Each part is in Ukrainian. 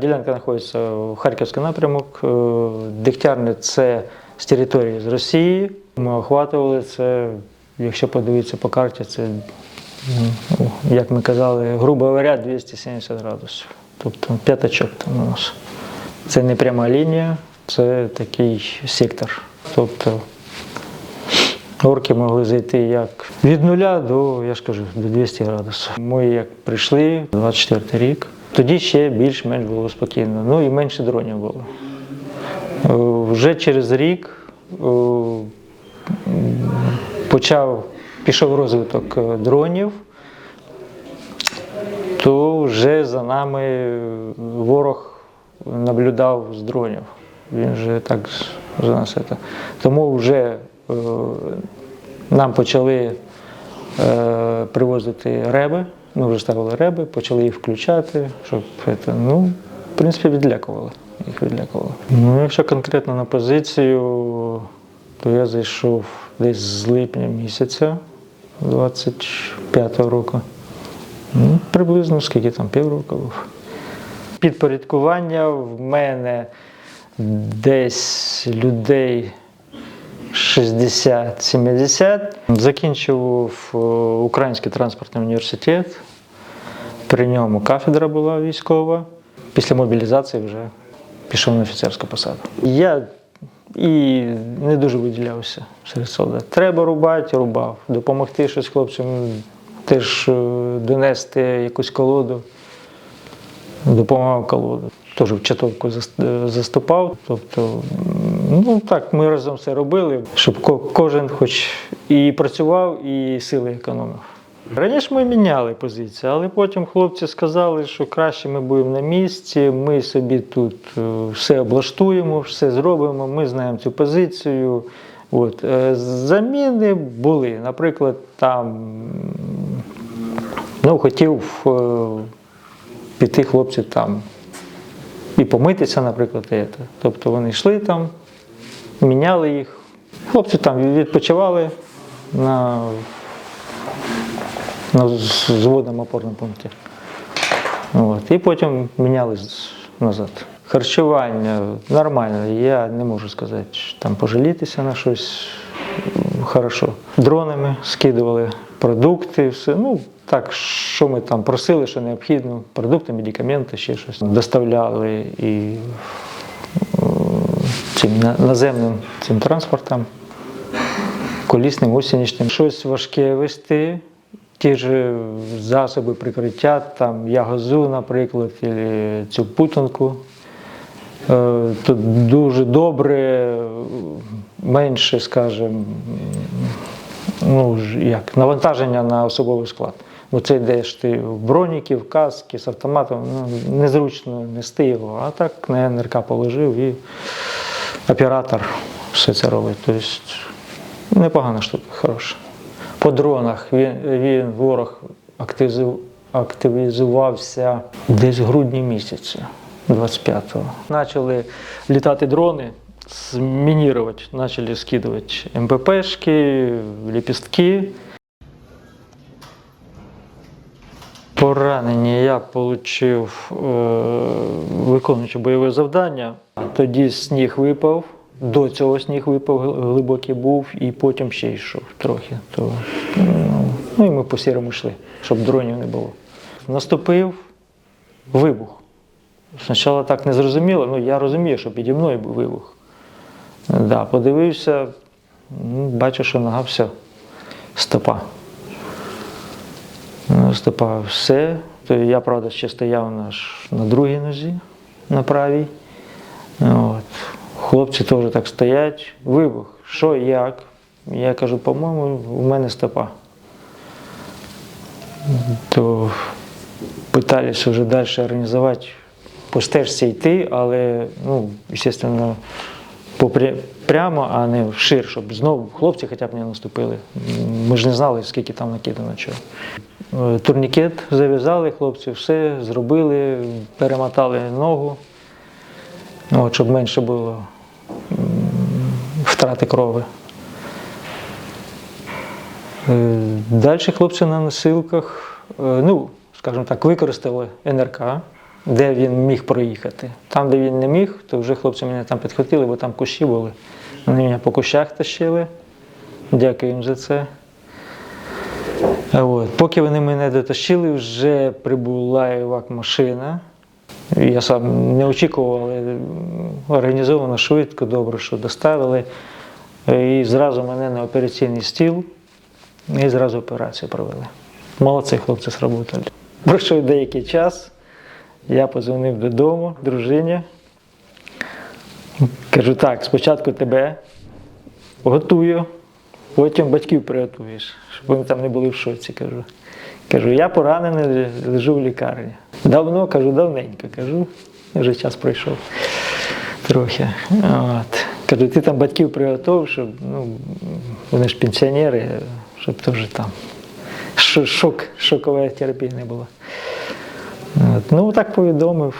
Ділянка знаходиться в Харківський напрямок. Е, Дегтярне це з території з Росії. Ми охватували це, якщо подивитися по карті, це, ну, як ми казали, грубо говоря, 270 градусів. Тобто п'ятачок там у нас. Це не пряма лінія, це такий сектор. Тобто Орки могли зайти як від нуля до, я ж кажу, до 200 градусів. Ми як прийшли, 24 рік, тоді ще більш-менш було спокійно. Ну і менше дронів було. Е, Вже через рік е, почав, пішов розвиток е, дронів, то вже за нами ворог наблюдав з дронів. Він вже так за нас. Це. Тому вже нам почали привозити реби. Ми вже ставили реби, почали їх включати, щоб це, ну, в принципі, відлякували. Їх відлякували. Ну, якщо конкретно на позицію, то я зайшов десь з липня місяця 25-го року. Ну, приблизно скільки там, півроку був. Підпорядкування в мене десь людей 60-70. Закінчив е, Український транспортний університет. При ньому кафедра була військова. Після мобілізації вже пішов на офіцерську посаду. Я і не дуже виділявся серед солдат. Треба рубати, рубав. Допомогти щось хлопцям, теж е, донести якусь колоду допомагав колоду. Теж в чатовку е, заступав. Тобто, ну так, ми разом все робили, щоб кожен хоч і працював, і сили економив. Раніше ми міняли позиції, але потім хлопці сказали, що краще ми будемо на місці, ми собі тут е, все облаштуємо, все зробимо, ми знаємо цю позицію. От. е, Заміни були. Наприклад, там ну, хотів е, піти хлопці там і помитися, наприклад. Тобто вони йшли там, міняли їх. Хлопці там відпочивали на, на зводному опорному пункті. От. І потім міняли назад. Харчування нормально, я не можу сказати, там пожалітися на щось хорошо. Дронами скидували продукти, все. Ну, так, що ми там просили, що необхідно, продукти, медикаменти, ще щось. Доставляли і цим наземним цим транспортом, колісним, осінічним. Щось важке вести. Ті ж засоби прикриття, там ягозу, наприклад, і цю путанку. Е, Тут дуже добре, менше, скажімо, ну, як, навантаження на особовий склад. Бо це йдеш ти в броніки, в каски з автоматом, ну, незручно нести його, а так на НРК положив і оператор все це робить. Тобто непогана штука, хороша. По дронах він, він ворог активізувався десь в грудні місяці 25-го. Почали літати дрони, змінірувати, почали скидувати МППшки, ліпістки. Поранення я отримав, виконуючи бойове завдання. Тоді сніг випав, до цього сніг випав, глибокий був, і потім ще йшов трохи. То, ну, ну і ми по сірому йшли, щоб дронів не було. Наступив вибух. Спочатку так не зрозуміло, ну я розумію, що піді мною був вибух. Да, подивився, ну, бачу, що нога все, стопа. Ну, Стопа все. То я, правда, ще стояв на, на другій нозі, на правій. Хлопці теж так стоять. Вибух. Що, як? Я кажу, по-моєму, у мене стопа. То питалися вже далі організувати по стежці йти, але, ну, звісно, прямо, а не вшир, щоб знову хлопці хоча б не наступили. Ми ж не знали, скільки там накидано чого. Е, Турнікет зав'язали, хлопці все зробили, перемотали ногу, от, щоб менше було втрати крови. Далі хлопці на носилках, е, ну, скажімо так, використали НРК, де він міг проїхати. Там, де він не міг, то вже хлопці мене там підхватили, бо там кущі були. Вони мене по кущах тащили. Дякую їм за це. От. Поки вони мене дотащили, вже прибула івак-машина. Я сам не очікував, але організовано швидко, добре, що доставили. І зразу мене на операційний стіл і зразу операцію провели. Молодці хлопці сработали. Пройшов деякий час, я подзвонив додому, дружині. Кажу, так, спочатку тебе готую, потім батьків приготуєш, щоб вони там не були в шоці. Кажу. Кажу, я поранений, лежу в лікарні. Давно, кажу, давненько, кажу, вже час пройшов трохи. От. Кажу, ти там батьків приготував, щоб ну, вони ж пенсіонери, щоб теж там шок, шокової терапії не було. От. Ну, так повідомив.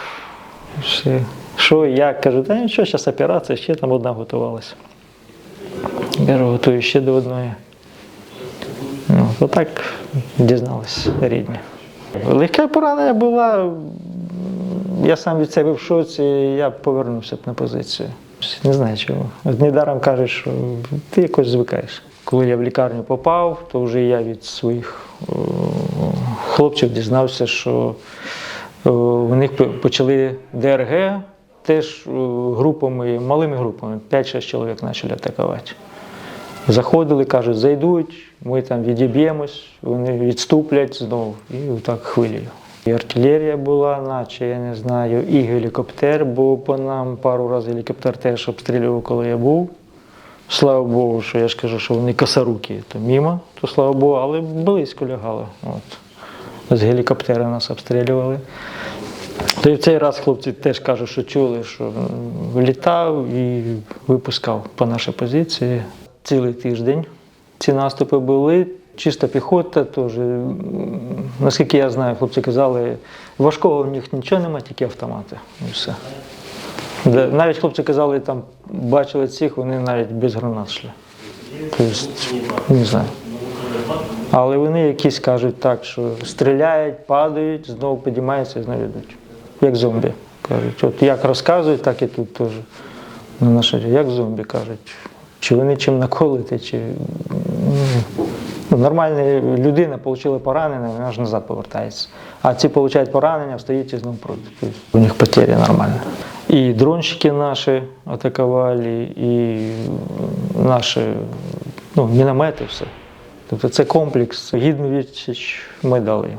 Що, як, кажу, та нічого, зараз операція, ще там одна готувалася. Кажу, готую ще до одної. Ну, отак дізналися рідні. Легке поранення була, я сам від себе в шоці, я повернувся б на позицію. Не знаю чого. Недаром кажуть, що ти якось звикаєш. Коли я в лікарню попав, то вже я від своїх хлопців дізнався, що у них почали ДРГ теж групами, малими групами, 5-6 чоловік почали атакувати. Заходили, кажуть, зайдуть, ми там відіб'ємось, вони відступлять знову і отак хвилею. І артилерія була, наче я не знаю, і гелікоптер був по нам. Пару разів гелікоптер теж обстрілював, коли я був. Слава Богу, що я ж кажу, що вони косорукі, то мімо, то слава Богу, але близько лягало. От. З гелікоптера нас обстрілювали. То і в цей раз хлопці теж кажуть, що чули, що літав і випускав по нашій позиції. Цілий тиждень ці наступи були. Чиста піхота теж. Наскільки я знаю, хлопці казали, важкого в них нічого немає, тільки автомати. І все. Навіть хлопці казали, там бачили цих, вони навіть без гранат йшли. Тобто, не знаю. Але вони якісь кажуть так, що стріляють, падають, знову підіймаються і знову йдуть. Як зомбі. Кажуть, от як розказують, так і тут теж. На нашій, як зомбі кажуть. Чи вони чим наколити, чи нормальна людина отримала поранення, вона ж назад повертається. А ці отримують поранення, встають і знову проти. У них потери нормальні. І дронщики наші атакували, і наші ну, міномети, все. Тобто це комплекс. Гідну відсіч ми дали їм.